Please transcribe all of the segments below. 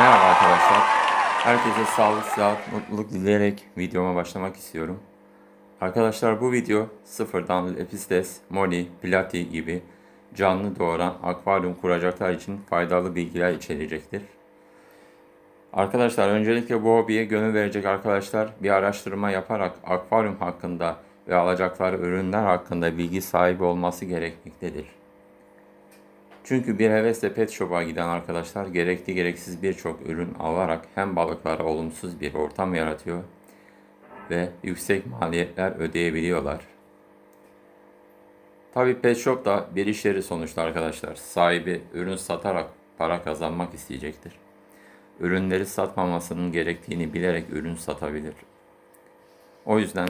Merhaba arkadaşlar. Herkese sağlık, sıhhat, mutluluk dileyerek videoma başlamak istiyorum. Arkadaşlar bu video sıfırdan Lepistes, Moni, Pilati gibi canlı doğuran akvaryum kuracaklar için faydalı bilgiler içerecektir. Arkadaşlar öncelikle bu hobiye gönül verecek arkadaşlar bir araştırma yaparak akvaryum hakkında ve alacakları ürünler hakkında bilgi sahibi olması gerekmektedir. Çünkü bir hevesle pet shop'a giden arkadaşlar gerekli gereksiz birçok ürün alarak hem balıklara olumsuz bir ortam yaratıyor ve yüksek maliyetler ödeyebiliyorlar. Tabi pet shop da bir iş yeri sonuçta arkadaşlar. Sahibi ürün satarak para kazanmak isteyecektir. Ürünleri satmamasının gerektiğini bilerek ürün satabilir. O yüzden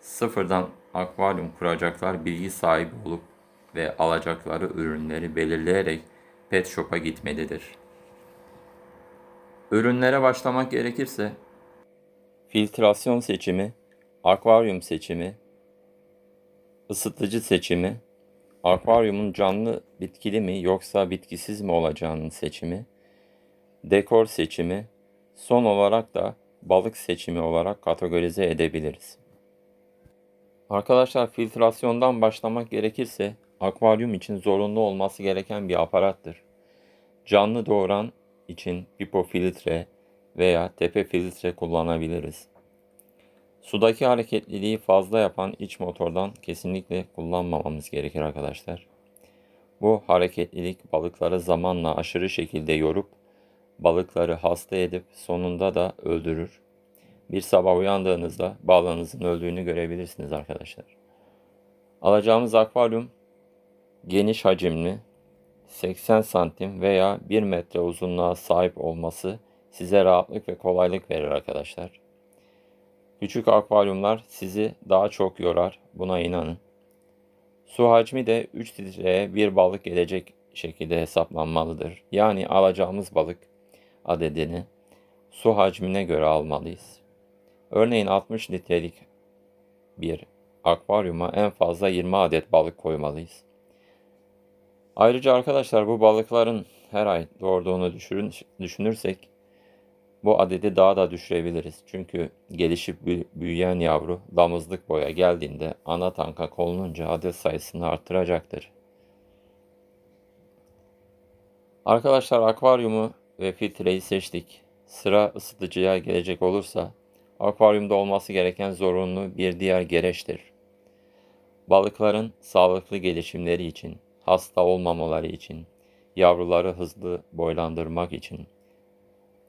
sıfırdan akvaryum kuracaklar bilgi sahibi olup ve alacakları ürünleri belirleyerek pet shop'a gitmelidir. Ürünlere başlamak gerekirse filtrasyon seçimi, akvaryum seçimi, ısıtıcı seçimi, akvaryumun canlı bitkili mi yoksa bitkisiz mi olacağının seçimi, dekor seçimi, son olarak da balık seçimi olarak kategorize edebiliriz. Arkadaşlar filtrasyondan başlamak gerekirse akvaryum için zorunlu olması gereken bir aparattır. Canlı doğuran için pipo filtre veya tepe filtre kullanabiliriz. Sudaki hareketliliği fazla yapan iç motordan kesinlikle kullanmamamız gerekir arkadaşlar. Bu hareketlilik balıkları zamanla aşırı şekilde yorup balıkları hasta edip sonunda da öldürür. Bir sabah uyandığınızda balığınızın öldüğünü görebilirsiniz arkadaşlar. Alacağımız akvaryum geniş hacimli, 80 santim veya 1 metre uzunluğa sahip olması size rahatlık ve kolaylık verir arkadaşlar. Küçük akvaryumlar sizi daha çok yorar, buna inanın. Su hacmi de 3 litreye bir balık gelecek şekilde hesaplanmalıdır. Yani alacağımız balık adedini su hacmine göre almalıyız. Örneğin 60 litrelik bir akvaryuma en fazla 20 adet balık koymalıyız. Ayrıca arkadaşlar bu balıkların her ay doğurduğunu düşürün, düşünürsek bu adedi daha da düşürebiliriz. Çünkü gelişip büyüyen yavru damızlık boya geldiğinde ana tanka konulunca adet sayısını arttıracaktır. Arkadaşlar akvaryumu ve filtreyi seçtik. Sıra ısıtıcıya gelecek olursa akvaryumda olması gereken zorunlu bir diğer gereçtir. Balıkların sağlıklı gelişimleri için hasta olmamaları için, yavruları hızlı boylandırmak için,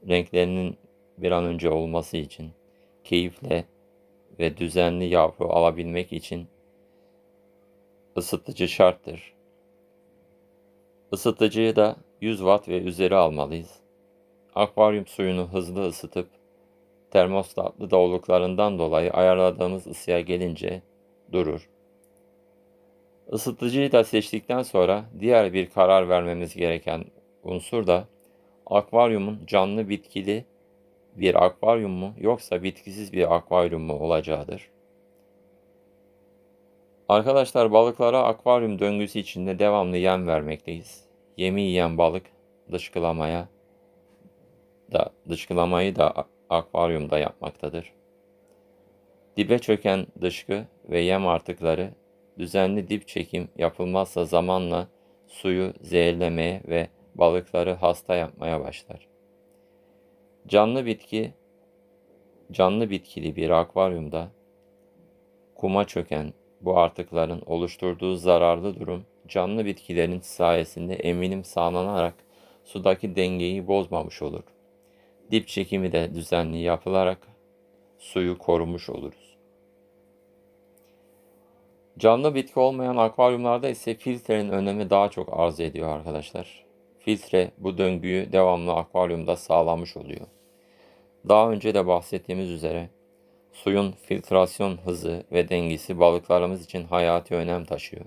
renklerinin bir an önce olması için, keyifle ve düzenli yavru alabilmek için ısıtıcı şarttır. Isıtıcıyı da 100 watt ve üzeri almalıyız. Akvaryum suyunu hızlı ısıtıp termostatlı doğruluklarından dolayı ayarladığımız ısıya gelince durur. Isıtıcıyı da seçtikten sonra diğer bir karar vermemiz gereken unsur da akvaryumun canlı bitkili bir akvaryum mu yoksa bitkisiz bir akvaryum mu olacağıdır. Arkadaşlar balıklara akvaryum döngüsü içinde devamlı yem vermekteyiz. Yemi yiyen balık dışkılamaya da dışkılamayı da akvaryumda yapmaktadır. Dibe çöken dışkı ve yem artıkları düzenli dip çekim yapılmazsa zamanla suyu zehirlemeye ve balıkları hasta yapmaya başlar. Canlı bitki canlı bitkili bir akvaryumda kuma çöken bu artıkların oluşturduğu zararlı durum canlı bitkilerin sayesinde eminim sağlanarak sudaki dengeyi bozmamış olur. Dip çekimi de düzenli yapılarak suyu korumuş oluruz. Canlı bitki olmayan akvaryumlarda ise filtrenin önemi daha çok arz ediyor arkadaşlar. Filtre bu döngüyü devamlı akvaryumda sağlamış oluyor. Daha önce de bahsettiğimiz üzere suyun filtrasyon hızı ve dengesi balıklarımız için hayati önem taşıyor.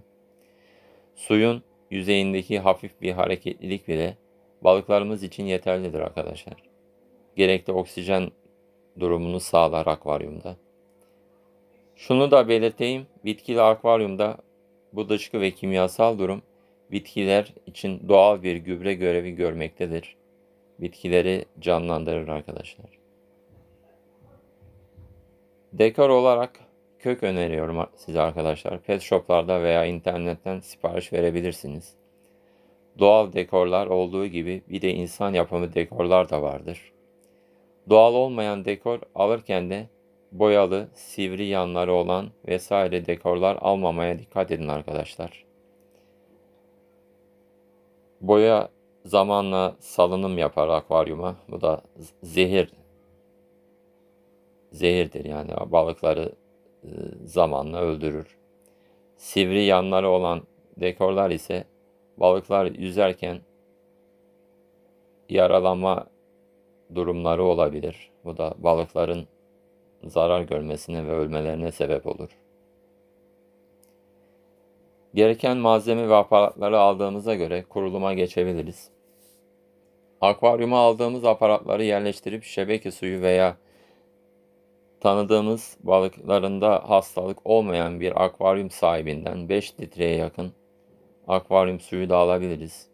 Suyun yüzeyindeki hafif bir hareketlilik bile balıklarımız için yeterlidir arkadaşlar. Gerekli oksijen durumunu sağlar akvaryumda. Şunu da belirteyim, bitkili akvaryumda bu dışkı ve kimyasal durum bitkiler için doğal bir gübre görevi görmektedir. bitkileri canlandırır arkadaşlar. Dekor olarak kök öneriyorum size arkadaşlar. Pet shoplarda veya internetten sipariş verebilirsiniz. Doğal dekorlar olduğu gibi bir de insan yapımı dekorlar da vardır. Doğal olmayan dekor alırken de boyalı, sivri yanları olan vesaire dekorlar almamaya dikkat edin arkadaşlar. Boya zamanla salınım yapar akvaryuma. Bu da zehir zehirdir yani balıkları e, zamanla öldürür. Sivri yanları olan dekorlar ise balıklar yüzerken yaralanma durumları olabilir. Bu da balıkların zarar görmesine ve ölmelerine sebep olur. Gereken malzeme ve aparatları aldığımıza göre kuruluma geçebiliriz. Akvaryuma aldığımız aparatları yerleştirip şebeke suyu veya tanıdığımız balıklarında hastalık olmayan bir akvaryum sahibinden 5 litreye yakın akvaryum suyu da alabiliriz.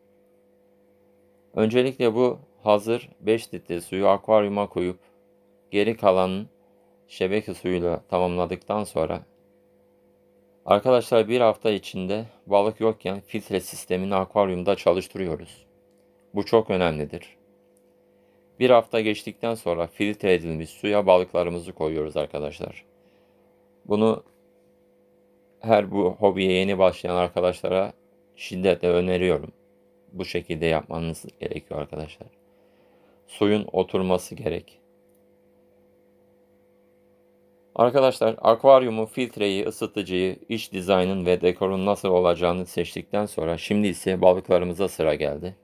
Öncelikle bu hazır 5 litre suyu akvaryuma koyup geri kalanın şebeke suyuyla tamamladıktan sonra arkadaşlar bir hafta içinde balık yokken filtre sistemini akvaryumda çalıştırıyoruz. Bu çok önemlidir. Bir hafta geçtikten sonra filtre edilmiş suya balıklarımızı koyuyoruz arkadaşlar. Bunu her bu hobiye yeni başlayan arkadaşlara şiddetle öneriyorum. Bu şekilde yapmanız gerekiyor arkadaşlar. Suyun oturması gerek. Arkadaşlar akvaryumu, filtreyi, ısıtıcıyı, iç dizaynın ve dekorun nasıl olacağını seçtikten sonra şimdi ise balıklarımıza sıra geldi.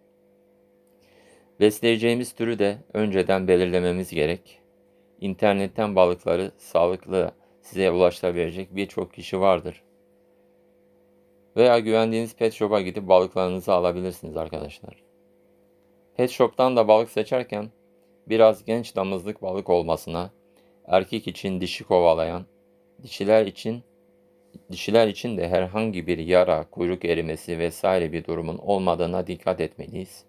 Besleyeceğimiz türü de önceden belirlememiz gerek. İnternetten balıkları sağlıklı size ulaştırabilecek birçok kişi vardır. Veya güvendiğiniz pet shop'a gidip balıklarınızı alabilirsiniz arkadaşlar. Pet shop'tan da balık seçerken biraz genç damızlık balık olmasına, erkek için dişi kovalayan, dişiler için dişiler için de herhangi bir yara, kuyruk erimesi vesaire bir durumun olmadığına dikkat etmeliyiz.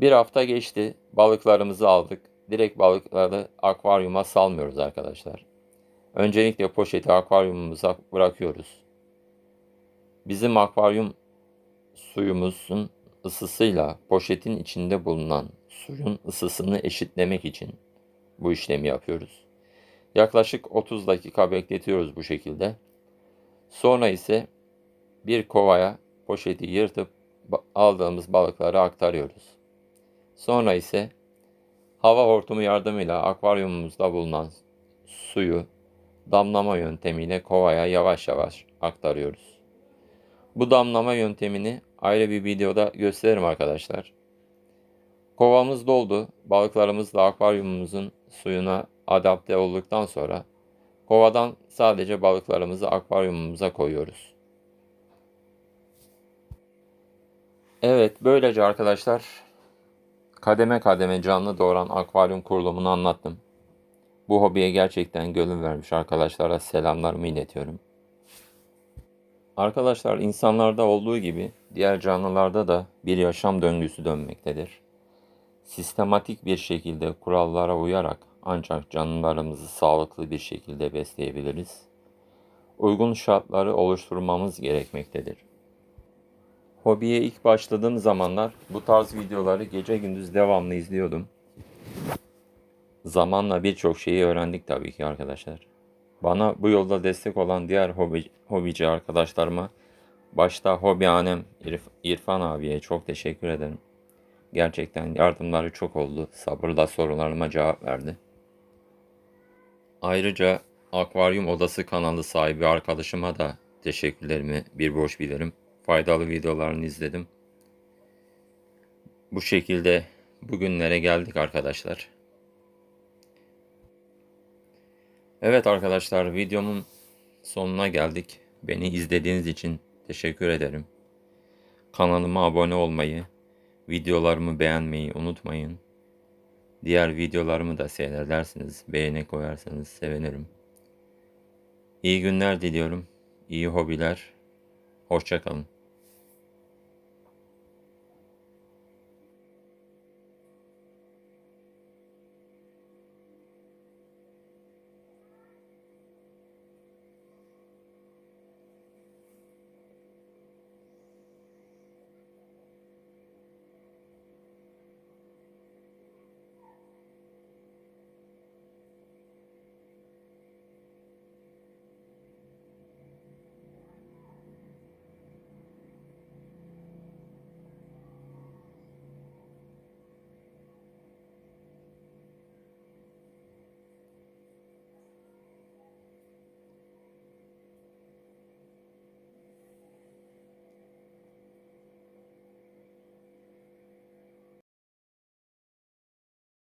Bir hafta geçti, balıklarımızı aldık. Direkt balıkları akvaryuma salmıyoruz arkadaşlar. Öncelikle poşeti akvaryumumuza bırakıyoruz. Bizim akvaryum suyumuzun ısısıyla poşetin içinde bulunan suyun ısısını eşitlemek için bu işlemi yapıyoruz. Yaklaşık 30 dakika bekletiyoruz bu şekilde. Sonra ise bir kovaya poşeti yırtıp aldığımız balıkları aktarıyoruz. Sonra ise hava hortumu yardımıyla akvaryumumuzda bulunan suyu damlama yöntemiyle kovaya yavaş yavaş aktarıyoruz. Bu damlama yöntemini ayrı bir videoda gösteririm arkadaşlar. Kovamız doldu. Balıklarımız da akvaryumumuzun suyuna adapte olduktan sonra kovadan sadece balıklarımızı akvaryumumuza koyuyoruz. Evet böylece arkadaşlar kademe kademe canlı doğuran akvaryum kurulumunu anlattım. Bu hobiye gerçekten gönül vermiş arkadaşlara selamlarımı iletiyorum. Arkadaşlar insanlarda olduğu gibi diğer canlılarda da bir yaşam döngüsü dönmektedir. Sistematik bir şekilde kurallara uyarak ancak canlılarımızı sağlıklı bir şekilde besleyebiliriz. Uygun şartları oluşturmamız gerekmektedir. Hobiye ilk başladığım zamanlar bu tarz videoları gece gündüz devamlı izliyordum. Zamanla birçok şeyi öğrendik tabii ki arkadaşlar. Bana bu yolda destek olan diğer hobi, hobici arkadaşlarıma başta hobi annem İrf, İrfan abiye çok teşekkür ederim. Gerçekten yardımları çok oldu. Sabırla sorularıma cevap verdi. Ayrıca Akvaryum Odası kanalı sahibi arkadaşıma da teşekkürlerimi bir borç bilirim. Faydalı videolarını izledim. Bu şekilde bugünlere geldik arkadaşlar. Evet arkadaşlar videomun sonuna geldik. Beni izlediğiniz için teşekkür ederim. Kanalıma abone olmayı, videolarımı beğenmeyi unutmayın. Diğer videolarımı da seyredersiniz, beğeni koyarsanız sevinirim. İyi günler diliyorum. İyi hobiler. Hoşçakalın.